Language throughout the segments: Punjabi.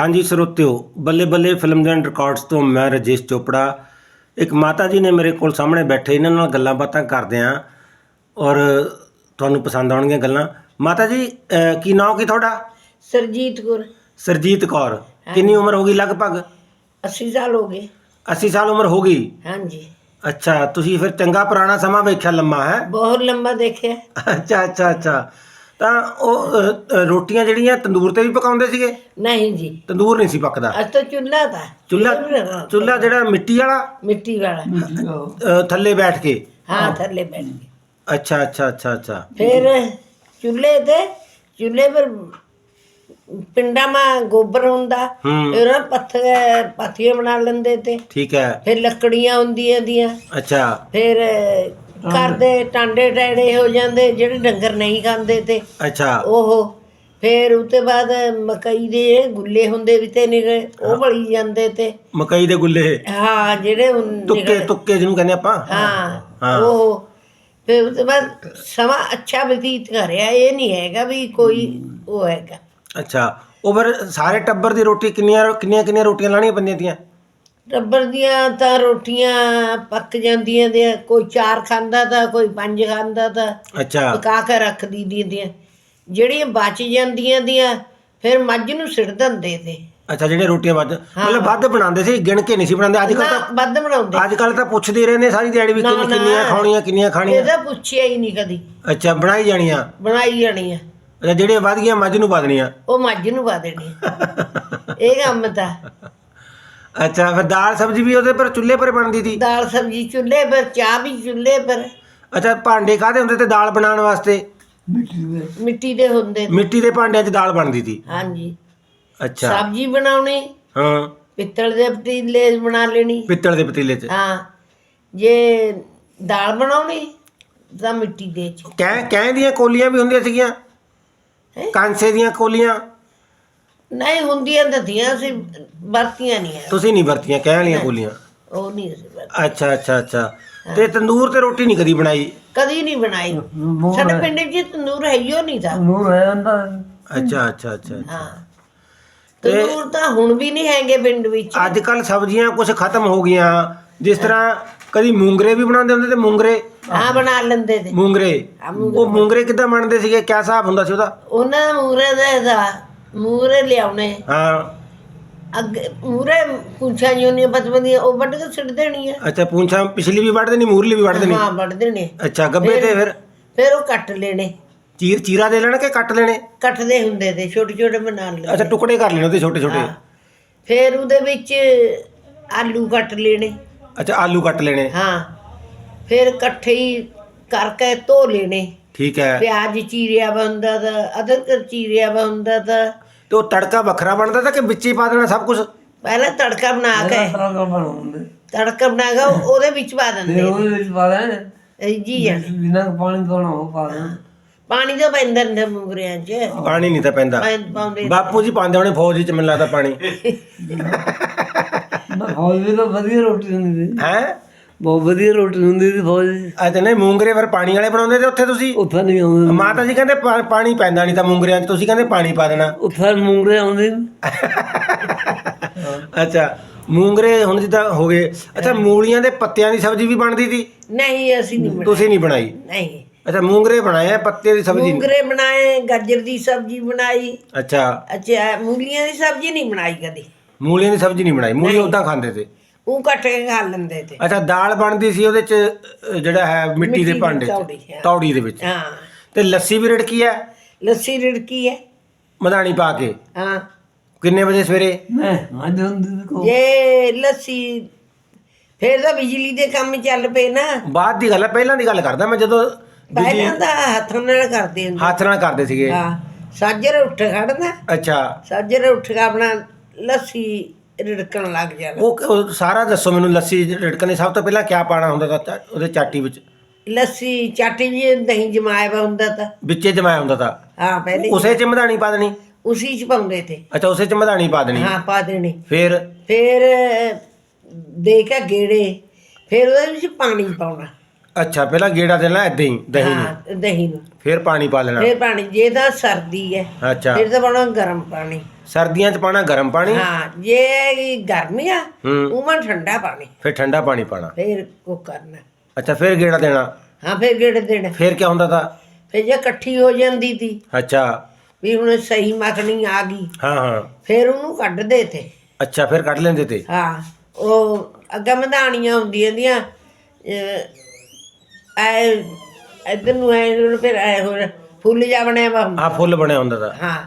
ਹਾਂਜੀ ਸਰੋਤਿਓ ਬੱਲੇ ਬੱਲੇ ਫਿਲਮ ਐਂਡ ਰਿਕਾਰਡਸ ਤੋਂ ਮੈਂ ਰਜੇਸ਼ ਚੋਪੜਾ। ਇੱਕ ਮਾਤਾ ਜੀ ਨੇ ਮੇਰੇ ਕੋਲ ਸਾਹਮਣੇ ਬੈਠੇ ਇਹਨਾਂ ਨਾਲ ਗੱਲਾਂ ਬਾਤਾਂ ਕਰਦੇ ਆਂ ਔਰ ਤੁਹਾਨੂੰ ਪਸੰਦ ਆਉਣਗੀਆਂ ਗੱਲਾਂ। ਮਾਤਾ ਜੀ ਅਹ, ਕੀ ਨਾਮ ਕੀ ਤੁਹਾਡਾ? ਸਰਜੀਤ ਕੌਰ। ਸਰਜੀਤ ਕੌਰ। ਕਿੰਨੀ ਉਮਰ ਹੋ ਗਈ ਲਗਭਗ? 80 ਸਾਲ ਹੋ ਗਏ। 80 ਸਾਲ ਉਮਰ ਹੋ ਗਈ? ਹਾਂਜੀ। ਅੱਛਾ ਤੁਸੀਂ ਫਿਰ ਚੰਗਾ ਪੁਰਾਣਾ ਸਮਾਂ ਵੇਖਿਆ ਲੰਮਾ ਹੈ? ਬਹੁਤ ਲੰਬਾ ਦੇਖਿਆ। ਅੱਛਾ ਅੱਛਾ ਅੱਛਾ। ਤਾਂ ਉਹ ਅਹ, ਰੋਟੀਆਂ ਜਿਹੜੀਆਂ ਤੰਦੂਰ ਤੇ ਵੀ ਪਕਾਉਂਦੇ ਸੀਗੇ? ਨਹੀਂ ਜੀ। ਤੰਦੂਰ ਨਹੀਂ ਸੀ ਪੱਕਦਾ। ਅੱਜ ਤਾਂ ਚੁੱਲ੍ਹਾ ਤਾਂ ਚੁੱਲ੍ਹਾ ਚੁੱਲ੍ਹਾ ਜਿਹੜਾ ਮਿੱਟੀ ਵਾਲਾ? ਮਿੱਟੀ ਵਾਲਾ। ਅਹ, ਥੱਲੇ ਬੈਠ ਕੇ? ਹਾਂ ਥੱਲੇ ਬੈਠ ਕੇ। ਅੱਛਾ ਅੱਛਾ ਅੱਛਾ ਅੱਛਾ। ਫਿਰ ਚੁੱਲ੍ਹੇ ਤੇ ਚੁੱਲ੍ਹੇ ਪਰ ਪਿੰਡਾਂ ਮਾ ਗੋਬਰ ਹੁੰਦਾ। ਹੂੰ। ਉਹ ਪੱਥਰ ਪਾਥੀਆਂ ਬਣਾ ਲੈਂਦੇ ਤੇ। ਠੀਕ ਹੈ। ਫਿਰ ਲੱਕੜੀਆਂ ਹੁੰਦੀਆਂ ਦੀਆਂ। ਅੱਛਾ। ਫਿਰ ਘਰ ਦੇ ਟਾਂਡੇ ਟੈੜੇ ਹੋ ਜਾਂਦੇ ਜਿਹੜੇ ਡੰਗਰ ਨਹੀਂ ਖਾਂਦੇ ਤੇ। ਅੱਛਾ। ਉਹ ਫਿਰ ਉਤੇ ਬਾਅਦ ਮਕਈ ਦੇ ਗੁੱਲੇ ਹੁੰਦੇ ਵੀ ਤੇ ਨਿਕਲੇ ਉਹ ਬਲੀ ਜਾਂਦੇ ਤੇ। ਮਕਈ ਦੇ ਗੁੱਲੇ। ਹਾਂ ਜਿਹੜੇ ਹੁਣ ਤੁੱਕੇ ਨਿਕਲੇ- ਤੁੱਕੇ ਜਿਹਨੂੰ ਕਹਿੰਦੇ ਆਪਾਂ। ਹਾਂ ਹਾਂ। ਉਹ। ਫਿਰ ਉਤੇ ਬਾਅਦ ਸਮਾਂ ਅੱਛਾ ਬਤੀਤ ਕਰਿਆ ਇਹ ਨਹੀਂ ਹੈਗਾ ਵੀ ਕੋਈ ਉਹ ਹੈਗਾ। ਅੱਛਾ। ਉਹ ਫਿਰ ਸਾਰੇ ਟੱਬਰ ਦੀ ਰੋਟੀ ਕਿੰਨੀਆਂ ਕਿੰਨੀਆਂ ਕਿੰਨੀਆਂ ਰੋਟੀਆਂ ਲਾਣੀਆਂ ਪੈਂਦੀਆਂ ਤੀਆਂ? ਟੱਬਰ ਦੀਆਂ ਤਾਂ ਰੋਟੀਆਂ ਪੱਕ ਜਾਂਦੀਆਂ ਤੇ ਕੋਈ ਚਾਰ ਖਾਂਦਾ ਤਾਂ ਕੋਈ ਪੰਜ ਖਾਂਦਾ ਤਾਂ ਅੱਛਾ। ਪਕਾ ਕੇ ਰੱਖ ਦੀ ਦੀਆਂ ਜਿਹੜੀਆਂ ਬਚ ਜਾਂਦੀਆਂ ਦੀਆਂ ਫਿਰ ਮੱਝ ਨੂੰ ਸਿੱਟ ਦਿੰਦੇ ਤੇ ਅੱਛਾ ਜਿਹੜੇ ਰੋਟੀਆਂ ਵੱਧ ਮਤਲਬ ਵੱਧ ਬਣਾਉਂਦੇ ਸੀ ਗਿਣ ਕੇ ਨਹੀਂ ਸੀ ਬਣਾਉਂਦੇ ਅੱਜ ਕੱਲ ਨਾ ਵੱਧ ਬਣਾਉਂਦੇ। ਤਾਂ ਅੱਜ ਕੱਲ ਤਾਂ ਪੁੱਛਦੇ ਰਹਿੰਦੇ ਸਾਰੀ ਦਿਹਾੜੀ ਵੀ ਕਿੰਨੀ-। ਕਿੰਨੀਆਂ ਖਾਣੀਆਂ ਕਿੰਨੀਆਂ ਖਾਣੀਆਂ। ਇਹਦਾ ਪੁੱਛਿਆ ਹੀ ਨਹੀਂ ਕਦੀ। ਅੱਛਾ ਬਣਾਈ ਜਾਣੀਆਂ? ਬਣਾਈ ਜਾਣੀ ਆ ਅੱਛਾ ਜਿਹੜੀਆਂ ਵੱਧ ਗਈਆਂ ਮੱਝ ਨੂੰ ਪਾ ਦੇਣੀਆਂ। ਉਹ ਮੱਝ ਨੂੰ ਪਾ ਦੇਣੀ ਆ। ਇਹ ਕੰਮ ਤਾਂ। ਅੱਛਾ ਫਿਰ ਦਾਲ ਸਬਜ਼ੀ ਵੀ ਉਹਦੇ ਪਰ ਚੁੱਲ੍ਹੇ ਪਰ ਬਣਦੀ ਸੀ? ਦਾਲ ਸਬਜ਼ੀ ਚੁੱਲ੍ਹੇ ਪਰ ਚਾਹ ਵੀ ਚੁੱਲ੍ਹੇ ਪਰ। ਅੱਛਾ ਭਾਂਡੇ ਕਾਹਦੇ ਹੁੰਦੇ ਤੇ ਦਾਲ ਬਣਾਉਣ ਵਾਸਤੇ? ਮਿੱਟੀ ਦੇ। ਹੁੰਦੇ ਤੇ। ਮਿੱਟੀ ਦੇ ਭਾਂਡਿਆਂ 'ਚ ਦਾਲ ਬਣਦੀ ਸੀ? ਹਾਂਜੀ। ਅੱਛਾ। ਸਬਜ਼ੀ ਬਣਾਉਣੀ ਹਾਂ। ਪਿੱਤਲ ਦੇ ਪਤੀਲੇ 'ਚ ਬਣਾ ਲੈਣੀ। ਪਿੱਤਲ ਦੇ ਪਤੀਲੇ 'ਚ? ਹਾਂ। ਜੇ ਦਾਲ ਬਣਾਉਣੀ ਤਾਂ ਮਿੱਟੀ ਦੇ 'ਚ। ਕਹਿ ਕਹਿ ਦੀਆਂ ਕੋਲੀਆਂ ਵੀ ਹੁੰਦੀਆਂ ਸੀਗੀਆਂ? ਹੈਂ? ਕਾਂਸੇ ਦੀਆਂ ਕੋਲੀਆਂ? ਨਹੀਂ ਹੁੰਦੀਆਂ ਤਾਂ ਥੀਆਂ ਸੀ ਵਰਤੀਆਂ ਨਹੀਂ ਆ ਤੁਸੀਂ ਨਹੀਂ ਵਰਤੀਆਂ ਕਹਿ ਵਾਲੀਆਂ ਕੋਲੀਆਂ ਉਹ ਨਹੀਂ ਅਸੀਂ ਵਰਤੀਆਂ। ਅੱਛਾ ਅੱਛਾ ਅੱਛਾ। ਤੇ ਤੰਦੂਰ ਤੇ ਰੋਟੀ ਨਹੀਂ ਕਦੀ ਬਣਾਈ? ਕਦੀ ਨਹੀਂ ਬਣਾਈ। ਸਾਡੇ ਪਿੰਡ 'ਚ ਤੰਦੂਰ ਹੈ ਹੀ ਉਹ ਨਹੀਂ ਤਾਂ। ਅੱਛਾ ਅੱਛਾ ਅੱਛਾ ਹਾਂ। ਤੰਦੂਰ ਤਾਂ ਹੁਣ ਵੀ ਨਹੀਂ ਹੈਗੇ ਪਿੰਡ ਵਿੱਚ। ਅੱਜ ਕੱਲ ਸਬਜ਼ੀਆਂ ਕੁਝ ਖਤਮ ਹੋ ਗਈਆਂ। ਜਿਸ ਤਰ੍ਹਾਂ ਕਦੀ ਮੂੰਗਰੇ ਵੀ ਬਣਾਉਂਦੇ ਹੁੰਦੇ ਤੇ ਮੂੰਗਰੇ। ਹਾਂ ਬਣਾ ਲੈਂਦੇ ਤੇ। ਮੂੰਗਰੇ। ਮੂੰਗਰੇ। ਉਹ ਮੂੰਗਰੇ ਕਿੱਦਾਂ ਬਣਦੇ ਸੀਗੇ? ਕਿਆ ਹਿਸਾਬ ਹੁੰਦਾ ਸੀ ਉਹਦਾ? ਉਹਨਾਂ ਦਾ ਦਾ ਦਾ ਮੂਰੇ ਲਿਆਉਣੇ। ਹਾਂ। ਅੱਗੇ ਮੂਰੇ ਪੁੰਛਾਂ ਜੁਨੀਆਂ ਬਤਬੰਦੀਆਂ ਉਹ ਵੱਢ ਕੇ ਸਿੱਟ ਦੇਣੀ ਆ। ਅੱਛਾ ਪੂੰਛਾਂ ਪਿਛਲੀ ਵੀ ਵੱਢ ਦੇਣੀ ਮੂਰਲੀ ਵੀ ਵੱਢ ਦੇਣੀ ਹਾਂ ਵੱਢ ਦੇਣੇ। ਅੱਛਾ ਗੱਬੇ ਤੇ ਫਿਰ ਫਿਰ? ਉਹ ਕੱਟ ਲੈਣੇ। ਚੀਰ ਚੀਰਾ ਦੇ ਲੈਣਾ ਕਿ ਕੱਟ ਲੈਣੇ? ਕੱਟਦੇ ਹੁੰਦੇ ਤੇ ਛੋਟੇ ਛੋਟੇ ਬਣਾ ਲੈਣੇ ਅੱਛਾ ਟੁਕੜੇ ਕਰ ਲੈਣੇ ਉਹਦੇ ਛੋਟੇ ਛੋਟੇ। ਹਾਂ। ਫਿਰ ਉਹਦੇ ਵਿੱਚ ਆਲੂ ਕੱਟ ਲੈਣੇ। ਅੱਛਾ ਆਲੂ ਕੱਟ ਲੈਣੇ। ਹਾਂ। ਫਿਰ ਇਕੱਠੇ ਹੀ ਕਰਕੇ ਧੋ ਲੈਣੇ। ਠੀਕ ਹੈ। ਪਿਆਜ਼ ਚੀਰਿਆ ਵਾ ਹੁੰਦਾ ਤਾਂ ਅਦਰਕ ਚੀਰਿਆ ਵਾ ਹੁੰਦਾ ਤਾਂ। ਤੇ ਉਹ ਤੜਕਾ ਵੱਖਰਾ ਬਣਦਾ ਤਾਂ ਕਿ ਵਿੱਚ ਹੀ ਪਾ ਦੇਣਾ ਸਭ ਕੁਝ ਪਹਿਲਾਂ ਤੜਕਾ ਬਣਾ ਕੇ। ਤੜਕਾ ਬਣਾ ਕੇ ਉਹ- ਉਹਦੇ ਵਿੱਚ ਪਾ ਦਿੰਦੇ। ਇਹ ਜੀ ਜਾਣ ਪਾਣੀ ਤਾਂ ਪੈਂਦਾ ਨਹੀਂ ਮੁਗਰਿਆਂ 'ਚ। ਪਾਣੀ ਨਹੀਂ ਤਾਂ ਪੈਂਦਾ। ਪਾ- ਪਾਉਂਦੇ ਬਾਪੂ ਜੀ ਪਾਉਂਦੇ ਹੋਣੇ ਫੌਜ 'ਚ ਮੈਨੂੰ ਲੱਗਦਾ ਪਾਣੀ। ਫੌਜ ਵੀ ਤਾਂ ਵਧੀਆ ਰੋਟੀ ਹੁੰਦੀ ਸੀ। ਹੈ? ਬਹੁਤ ਵਧੀਆ ਰੋਟੀ ਹੁੰਦੀ ਸੀ ਫੌਜ ਦੀ। ਅੱਛਾ ਨਹੀਂ ਮੂੰਗਰੇ ਫਿਰ ਪਾਣੀ ਵਾਲੇ ਬਣਾਉਂਦੇ ਤੇ ਉੱਥੇ ਤੁਸੀਂ? ਉੱਥੇ ਨਹੀਂ ਆਉਂਦੇ। ਮਾਤਾ ਜੀ ਕਹਿੰਦੇ ਪਾ- ਪਾਣੀ ਪੈਂਦਾ ਨਹੀਂ ਤਾਂ ਮੂੰਗਰਿਆਂ 'ਚ ਤੁਸੀਂ ਕਹਿੰਦੇ ਪਾਣੀ ਪਾ ਦੇਣਾ। ਉੱਥੇ ਮੂੰਗਰੇ ਆਉਂਦੇ ਨੀ। ਅੱਛਾ ਮੂੰਗਰੇ ਹੁਣ ਜਿੱਦਾਂ ਹੋ ਗਏ। ਅੱਛਾ ਮੂਲੀਆਂ ਦੇ ਪੱਤਿਆਂ ਦੀ ਸਬਜ਼ੀ ਵੀ ਬਣਦੀ ਸੀ? ਨਹੀਂ ਅਸੀਂ ਨਹੀਂ ਬਣਾਈ। ਤੁਸੀਂ ਨਹੀਂ ਬਣਾਈ? ਨਹੀਂ। ਅੱਛਾ ਮੂੰਗਰੇ ਬਣਾਏ ਆ ਪੱਤੇ ਦੀ ਸਬਜ਼ੀ? ਨਹੀਂ ਮੂੰਗਰੇ ਬਣਾਏ ਗਾਜਰ ਦੀ ਸਬਜ਼ੀ ਬਣਾਈ। ਅੱਛਾ। ਅੱਛਾ ਮੂਲੀਆਂ ਦੀ ਸਬਜ਼ੀ ਨਹੀਂ ਬਣਾਈ ਕਦੀ। ਮੂਲੀਆਂ ਦੀ ਸਬਜ਼ੀ ਨਹੀਂ ਬਣਾਈ। ਮੂਲੀ ਉਦਾਂ ਖਾਂਦੇ ਤੇ। ਉਹ ਕੱਟ ਕੇ ਖਾ ਲੈਂਦੇ ਤੇ। ਅੱਛਾ ਦਾਲ ਬਣਦੀ ਸੀ ਉਹਦੇ ਚ ਅ, ਜਿਹੜਾ ਹੈ ਮਿੱਟੀ ਮਿੱਟੀ ਦੇ ਭਾਂਡੇ ਤੌੜੀ, ਚ ਹਾਂ। ਤੌੜੀ ਦੇ ਵਿੱਚ। ਹਾਂ। ਤੇ ਲੱਸੀ ਵੀ ਰੜਕੀ ਹੈ? ਲੱਸੀ ਰਿੜਕੀ ਹੈ। ਮਧਾਣੀ ਪਾ ਕੇ। ਹਾਂ। ਕਿੰਨੇ ਵਜੇ ਸਵੇਰੇ? ਮੈਂ ਹੁੰਦੀ ਸੀ ਕੋ ਜੇ ਲੱਸੀ ਫਿਰ ਤਾਂ ਬਿਜਲੀ ਦੇ ਕੰਮ ਚੱਲ ਪਏ ਨਾ। ਬਾਅਦ ਦੀ ਗੱਲ ਹੈ ਪਹਿਲਾਂ ਦੀ ਗੱਲ ਕਰਦਾ ਮੈਂ ਜਦੋਂ ਬਿਜਲੀ ਪਹਿਲਾਂ ਤਾਂ ਹੱਥਾਂ ਨਾਲ ਕਰਦੇ ਹੁੰਦੇ। ਹੱਥ ਨਾਲ ਕਰਦੇ ਸੀਗੇ। ਹਾਂ। ਸਾਜਰੇ ਉੱਠ ਖੜਨਾ। ਅੱਛਾ। ਸਾਜਰੇ ਉੱਠ ਕੇ ਆਪਣਾ ਲੱਸੀ ਰਿੜਕਣ ਲੱਗ ਜਾਣਾ ਉਹ ਉਹ ਸਾਰਾ ਦੱਸੋ ਮੈਨੂੰ ਲੱਸੀ ਰੜਕਣੇ ਸਭ ਤੋਂ ਪਹਿਲਾਂ ਕਿਆ ਪਾਣਾ ਹੁੰਦਾ ਤਾਂ ਚਾ- ਉਹਦੇ ਚਾਟੀ ਵਿੱਚ? ਲੱਸੀ ਚਾਟੀ ਵੀ ਦਹੀਂ ਜਮਾਇਆ ਵਾ ਹੁੰਦਾ ਤਾਂ। ਵਿੱਚੇ ਜਮਾਇਆ ਹੁੰਦਾ ਤਾਂ? ਹਾਂ ਪਹਿਲੇ ਉਸੇ ਚ ਮਧਾਣੀ ਪਾ ਦੇਣੀ? ਉਸੀ ਚ ਪਾਉਂਦੇ ਤੇ। ਅੱਛਾ ਉਸੇ ਚ ਮਧਾਣੀ ਪਾ ਦੇਣੀ। ਹਾਂ ਪਾ ਦੇਣੀ। ਫਿਰ? ਫਿਰ ਦੇ ਕੇ ਗੇੜੇ। ਫਿਰ ਉਹਦੇ ਵਿੱਚ ਪਾਣੀ ਪਾਉਣਾ। ਅੱਛਾ ਪਹਿਲਾਂ ਗੇੜਾ ਦੇਣਾ ਏਦਾਂ ਹੀ ਦਹੀਂ ਨੂੰ? ਹਾਂ ਦਹੀਂ ਨੂੰ। ਫਿਰ ਪਾਣੀ ਪਾ ਲੈਣਾ। ਫਿਰ ਪਾਣੀ ਜੇ ਤਾਂ ਸਰਦੀ ਹੈ ਅੱਛਾ। ਫਿਰ ਤਾਂ ਪਾਉਣਾ ਗਰਮ ਪਾਣੀ। ਸਰਦੀਆਂ 'ਚ ਪਾਣਾ ਗਰਮ ਪਾਣੀ? ਹਾਂ ਜੇ ਗਰਮੀ ਆ ਹੂੰ। ਉਮਾ ਠੰਡਾ ਪਾਣੀ। ਫਿਰ ਠੰਡਾ ਪਾਣੀ ਪਾਣਾ ਫਿਰ ਉਹ ਕਰਨਾ। ਅੱਛਾ ਫਿਰ ਗੇੜਾ ਦੇਣਾ? ਹਾਂ ਫਿਰ ਗੇੜ ਦੇਣਾ। ਫਿਰ ਕੀ ਹੁੰਦਾ ਤਾਂ? ਫਿਰ ਜੇ ਇਕੱਠੀ ਹੋ ਜਾਂਦੀ ਤੀ। ਅੱਛਾ। ਵੀ ਹੁਣ ਸਹੀ ਮੱਖਣੀ ਆ ਗਈ। ਹਾਂ ਹਾਂ। ਫਿਰ ਉਹਨੂੰ ਕੱਢਦੇ ਤੇ। ਅੱਛਾ ਫਿਰ ਕੱਢ ਲੈਂਦੇ ਤੇ? ਹਾਂ ਉਹ ਅੱਗਾ ਮਧਾਣੀਆਂ ਹੁੰਦੀਆਂ ਦੀਆਂ ਐ ਇਧਰ ਨੂੰ ਐ ਨੂੰ ਫਿਰ ਐ ਹੋਰ ਫੁੱਲ ਜਾ ਬਣਿਆ ਵਾ ਹੁੰਦਾ। ਆ ਫੁੱਲ ਬਣਿਆ ਹੁੰਦਾ ਤਾਂ। ਹਾਂ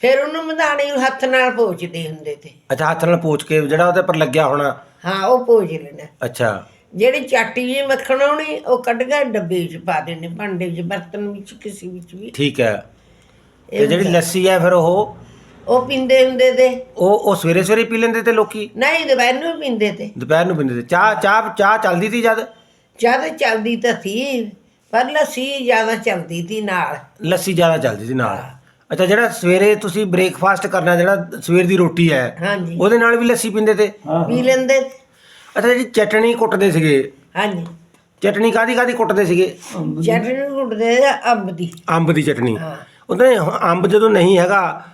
ਫਿਰ ਉਹਨੂੰ ਮਧਾਣੀ ਨੂੰ ਹੱਥ ਨਾਲ ਪੋਚਦੇ ਹੁੰਦੇ ਤੇ। ਅੱਛਾ ਹੱਥ ਨਾਲ ਪੋਚ ਕੇ ਜਿਹੜਾ ਉਹਦੇ ਪਰ ਲੱਗਿਆ ਹੋਣਾ। ਹਾਂ ਉਹ ਪੋਚ ਲੈਣਾ ਅੱਛਾ। ਜਿਹੜੀ ਚਾਟੀ ਜੀ ਮੱਖਣ ਆਉਣੀ ਉਹ ਕੱਢ ਕੇ ਡੱਬੇ ਵਿੱਚ ਪਾ ਦੇਣੇ ਭਾਂਡੇ ਵਿੱਚ ਬਰਤਨ ਵਿੱਚ ਕਿਸੇ ਵਿੱਚ ਵੀ। ਠੀਕ ਹੈ। ਤੇ ਜਿਹੜੀ ਲੱਸੀ ਹੈ ਫਿਰ ਉਹ? ਉਹ ਪੀਂਦੇ ਹੁੰਦੇ ਤੇ। ਉਹ ਉਹ ਸਵੇਰੇ ਸਵੇਰੇ ਪੀ ਲੈਂਦੇ ਤੇ ਲੋਕੀ? ਨਹੀਂ ਦੁਪਹਿਰ ਨੂੰ ਵੀ ਪੀਂਦੇ ਤੇ। ਦੁਪਹਿਰ ਨੂੰ ਪੀਂਦੇ ਤੇ। ਚਾਹ ਚਾਹ ਚਾਹ ਚੱਲਦੀ ਸੀ ਜਦ? ਜ਼ਿਆਦਾ ਚੱਲਦੀ ਤਾਂ ਸੀ ਪਰ ਲੱਸੀ ਜ਼ਿਆਦਾ ਚੱਲਦੀ ਸੀ ਨਾਲ। ਲੱਸੀ ਜ਼ਿਆਦਾ ਚੱਲਦੀ ਸੀ ਨਾਲ। ਅੱਛਾ ਜਿਹੜਾ ਸਵੇਰੇ ਤੁਸੀਂ ਬ੍ਰੇਕਫਾਸਟ ਕਰਨਾ ਜਿਹੜਾ ਸਵੇਰ ਦੀ ਰੋਟੀ ਹੈ ਹਾਂਜੀ। ਉਹਦੇ ਨਾਲ ਵੀ ਲੱਸੀ ਪੀਂਦੇ ਤੇ? ਪੀ ਲੈਂਦੇ। ਤੇ। ਅੱਛਾ ਜਿਹੜੀ ਚਟਣੀ ਕੁੱਟਦੇ ਸੀਗੇ? ਹਾਂਜੀ। ਚਟਣੀ ਕਾਦੀ ਕਾਦੀ ਕੁੱਟਦੇ ਸੀਗੇ? ਚਟਨੀ ਨੂੰ ਕੁੱਟਦੇ ਆ ਅੰਬ ਦੀ। ਅੰਬ ਦੀ ਚਟਣੀ। ਹਾਂ। ਉਹਦੇ ਅੰਬ ਜਦੋਂ ਨਹੀਂ ਹੈਗਾ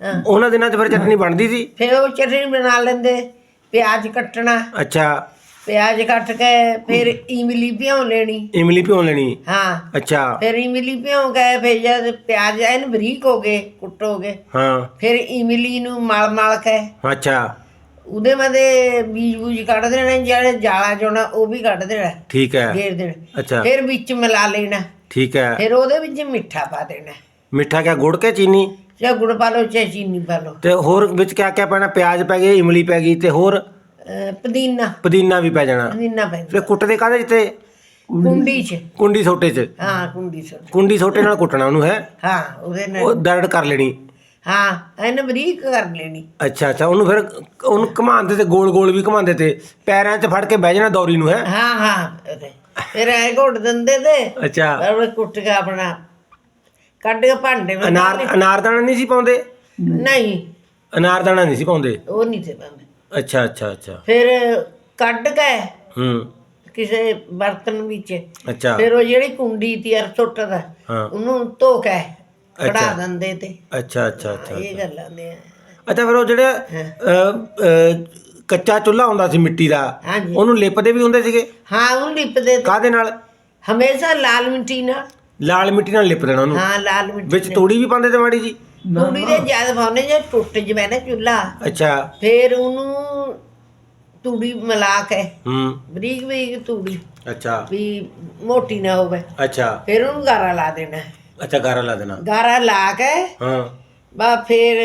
ਹਾਂ। ਉਹਨਾਂ ਦਿਨਾਂ 'ਚ ਫਿਰ ਚਟਣੀ ਬਣਦੀ ਸੀ? ਫਿਰ ਉਹ ਚਟਨੀ ਬਣਾ ਲੈਂਦੇ ਪਿਆਜ਼ ਕੱਟਣਾ। ਅੱਛਾ। ਪਿਆਜ਼ ਕੱਟ ਕੇ ਫਿਰ ਇਮਲੀ ਭਿਉਂ ਲੈਣੀ। ਇਮਲੀ ਭਿਉਂ ਲੈਣੀ। ਹਾਂ। ਅੱਛਾ। ਫਿਰ ਇਮਲੀ ਭਿਉਂ ਕੇ ਫਿਰ ਜਦ ਪਿਆਜ਼ ਐਨ ਬਰੀਕ ਹੋ ਗਏ ਕੁੱਟੋਗੇ ਹਾਂ। ਫਿਰ ਇਮਲੀ ਨੂੰ ਮਲ ਮਲ ਕੇ ਅੱਛਾ। ਉਹਦੇ ਮਦੇ ਬੀਜ ਬੂਜ ਕੱਢ ਦੇਣੇ ਜਿਹੜੇ ਜਾਲਾ ਚੋਣਾ ਉਹ ਵੀ ਕੱਢ ਦੇਣਾ ਠੀਕ ਹੈ। ਗੇਰ ਦੇਣਾ। ਅੱਛਾ। ਫਿਰ ਵਿੱਚ ਮਿਲਾ ਲੈਣਾ। ਠੀਕ ਹੈ। ਫਿਰ ਉਹਦੇ ਵਿੱਚ ਮਿੱਠਾ ਪਾ ਦੇਣਾ। ਮਿੱਠਾ ਕਿਆ ਗੁੜ ਕੇ ਚੀਨੀ? ਜਾਂ ਗੁੜ ਪਾ ਲਓ ਚਾਹੇ ਚੀਨੀ ਪਾ ਲਓ। ਤੇ ਹੋਰ ਵਿੱਚ ਕਿਆ ਕਿਆ ਪੈਣਾ? ਪਿਆਜ਼ ਪੈ ਗਏ ਇਮਲੀ ਪੈ ਗਈ ਤੇ ਹੋਰ ਅਹ ਪੁਦੀਨਾ। ਪੁਦੀਨਾ ਵੀ ਪੈ ਜਾਣਾ। ਪੁਦੀਨਾ ਪੈ ਫਿਰ ਕੁੱਟਦੇ ਕਾਹਦੇ 'ਚ ਤੇ ਕੁੰਡੀ 'ਚ। ਕੁੰਡੀ ਸੋਟੇ 'ਚ। ਹਾਂ ਕੁੰਡੀ ਸੁੱਟ। ਕੁੰਡੀ ਸੋਟੇ ਨਾਲ ਕੁੱਟਣਾ ਉਹਨੂੰ ਹੈ? ਹਾਂ ਉਹਦੇ ਨਾਲ। ਉਹ ਦਰੜ ਕਰ ਲੈਣੀ। ਹਾਂ ਐਨ ਬਰੀਕ ਕਰ ਲੈਣੀ। ਅੱਛਾ ਅੱਛਾ ਉਹਨੂੰ ਫਿਰ ਉਹਨੂੰ ਘਮਾਉਂਦੇ ਤੇ ਗੋਲ ਗੋਲ ਵੀ ਘਮਾਉਂਦੇ ਤੇ ਪੈਰਾਂ 'ਚ ਫੜ ਕੇ ਬਹਿ ਜਾਣਾ ਦੌਰੀ ਨੂੰ ਹੈ? ਹਾਂ ਹਾਂ ਉਹਦੇ। ਫਿਰ ਐ ਘੁੱਟ ਦਿੰਦੇ ਤੇ ਅੱਛਾ। ਫਿਰ ਉਹ ਕੁੱਟ ਕੇ ਆਪਣਾ ਕੱਢ ਕੇ ਭਾਂਡੇ ਵਿੱਚ ਅਨਾਰ ਅਨਾਰਦਾਣਾ ਨਹੀਂ ਸੀ ਪਾਉਂਦੇ? ਨਹੀਂ। ਅਨਾਰਦਾਣਾ ਨਹੀਂ ਸੀ ਪਾਉਂਦੇ? ਉਹ ਨਹੀਂ ਤੇ ਪਾਉਂਦੇ। ਅੱਛਾ ਅੱਛਾ ਅੱਛਾ। ਫਿਰ ਕੱਢ ਕੇ ਹੂੰ। ਕਿਸੇ ਬਰਤਨ ਵਿੱਚ। ਅੱਛਾ। ਫਿਰ ਉਹ ਜਿਹੜੀ ਕੁੰਡੀ ਤੀ ਅਰ ਸੁੱਟ ਦਾ ਹਾਂ। ਉਹਨੂੰ ਧੋ ਕੇ ਕਢਾ। ਦਿੰਦੇ ਤੇ। ਅੱਛਾ ਅੱਛਾ ਅੱਛਾ ਇਹ ਗੱਲਾਂ ਨੇ। ਅੱਛਾ ਫਿਰ ਉਹ ਜਿਹੜੇ ਕੱਚਾ ਚੁੱਲ੍ਹਾ ਹੁੰਦਾ ਸੀ ਮਿੱਟੀ ਦਾ ਉਹਨੂੰ ਲਿਪਦੇ ਵੀ ਹੁੰਦੇ ਸੀਗੇ? ਹਾਂ ਉਹ ਲਿਪਦੇ ਤੇ। ਕਾਹਦੇ ਨਾਲ? ਹਮੇਸ਼ਾ ਲਾਲ ਮਿੱਟੀ ਨਾਲ। ਲਾਲ ਮਿੱਟੀ ਨਾਲ ਲਿਪ ਦੇਣਾ ਉਹਨੂੰ। ਹਾਂ ਲਾਲ ਮਿੱਟੀ ਵਿੱਚ ਤੂੜੀ ਵੀ ਪਾਉਂਦੇ ਤੇ ਮਾੜੀ ਜੀ? ਤੂੜੀ ਦੇ ਜਦ ਪਾਉਣੇ ਜੇ ਟੁੱਟ ਜਵੇ ਨਾ ਚੁੱਲਾ ਅੱਛਾ। ਫਿਰ ਉਹਨੂੰ ਤੂੜੀ ਮਿਲਾ ਕੇ ਹੂੰ। ਬਰੀਕ ਬਰੀਕ ਤੂੜੀ ਅੱਛਾ। ਵੀ ਮੋਟੀ ਨਾ ਹੋਵੇ। ਅੱਛਾ। ਫਿਰ ਉਹਨੂੰ ਗਾਰਾ ਲਾ ਦੇਣਾ। ਅੱਛਾ ਗਾਰਾ ਲਾ ਦੇਣਾ। ਗਾਰਾ ਲਾ ਕੇ ਹਾਂ। ਬਾ ਫਿਰ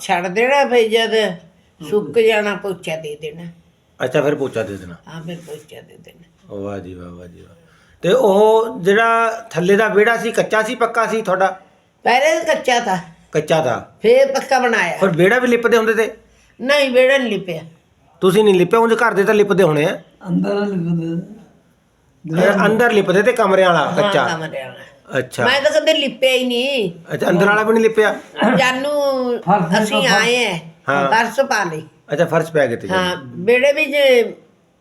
ਛੱਡ ਦੇਣਾ ਫਿਰ ਜਦ ਸੁੱਕ ਜਾਣਾ ਪੋਚਾ ਦੇ ਦੇਣਾ। ਅੱਛਾ ਫਿਰ ਪੋਚਾ ਦੇ ਦੇਣਾ। ਹਾਂ ਫਿਰ ਪੋਚਾ ਦੇ ਦੇਣਾ। ਵਾਹ ਜੀ ਵਾਹ ਵਾਹ ਜੀ ਵਾਹ। ਤੇ ਉਹ ਜਿਹੜਾ ਥੱਲੇ ਦਾ ਵਿਹੜਾ ਸੀ ਕੱਚਾ ਸੀ ਪੱਕਾ ਸੀ ਤੁਹਾਡਾ? ਪਹਿਲੇ ਤਾਂ ਕੱਚਾ ਥਾ ਕੱਚਾ ਤਾਂ ਫਿਰ ਪੱਕਾ ਬਣਾਇਆ। ਪਰ ਵਿਹੜਾ ਵੀ ਲਿਪਦੇ ਹੁੰਦੇ ਤੇ? ਨਹੀਂ ਬੇੜਾ ਨਹੀਂ ਲਿਪਿਆ। ਤੁਸੀਂ ਨਹੀਂ ਲਿਪਿਆ ਉਂਝ ਘਰ ਦੇ ਤਾਂ ਲਿਪਦੇ ਹੋਣੇ ਆ। ਅੰਦਰ ਅੰਦਰ ਲਿਪਦੇ ਤੇ ਕਮਰਿਆਂ ਵਾਲਾ ਹਾਂ ਕੱਚਾ। ਕਮਰੇ ਵਾਲਾ। ਅੱਛਾ। ਮੈਂ ਤਾਂ ਕਦੇ ਲਿਪਿਆ ਹੀ ਨਹੀਂ। ਅੱਛਾ ਅੰਦਰ ਵਾਲਾ ਵੀ ਨਹੀਂ ਲਿਪਿਆ? ਜਾਨੂੰ ਅਸੀਂ ਆਏ ਹਾਂ। ਹਾਂ। ਫਰਸ਼ ਪਾ ਲਈ। ਅੱਛਾ ਫਰਸ਼ ਪੈ ਗਏ ਤੇ ਹਾਂ ਬੇੜੇ ਵਿੱਚ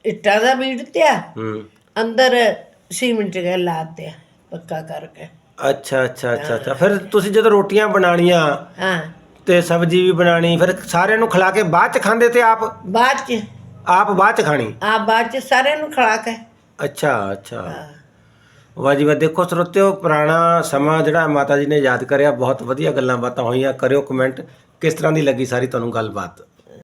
ਇੱਟਾਂ ਦਾ ਬੀੜ ਤਿਆ ਹੂੰ। ਅੰਦਰ ਸੀਮਿੰਟ ਕੇ ਲਾਤਿਆ ਪੱਕਾ ਕਰਕੇ। ਅੱਛਾ ਅੱਛਾ ਅੱਛਾ ਅੱਛਾ। ਫਿਰ ਤੁਸੀਂ ਜਦੋਂ ਰੋਟੀਆਂ ਬਣਾਉਣੀਆਂ ਹਾਂ। ਤੇ ਸਬਜ਼ੀ ਵੀ ਬਣਾਣੀ ਫਿਰ ਸਾਰਿਆਂ ਨੂੰ ਖਿਲਾ ਕੇ ਬਾਅਦ ਚ ਖਾਂਦੇ ਤੇ ਆਪ? ਬਾਅਦ ਚ। ਆਪ ਬਾਅਦ ਚ ਖਾਣੀ? ਆ ਬਾਅਦ ਚ ਸਾਰਿਆਂ ਨੂੰ ਖੜਾ ਕੇ। ਅੱਛਾ ਅੱਛਾ। ਵਾਹ ਜੀ ਵਾਹ। ਦੇਖੋ ਸਰੋਤਿਓ ਪੁਰਾਣਾ ਸਮਾਂ ਜਿਹੜਾ ਮਾਤਾ ਜੀ ਨੇ ਯਾਦ ਕਰਿਆ ਬਹੁਤ ਵਧੀਆ ਗੱਲਾਂ ਬਾਤਾਂ ਹੋਈਆਂ। ਕਰਿਓ ਕਮੈਂਟ ਕਿਸ ਤਰ੍ਹਾਂ ਦੀ ਲੱਗੀ ਸਾਰੀ ਤੁਹਾਨੂੰ ਗੱਲਬਾਤ?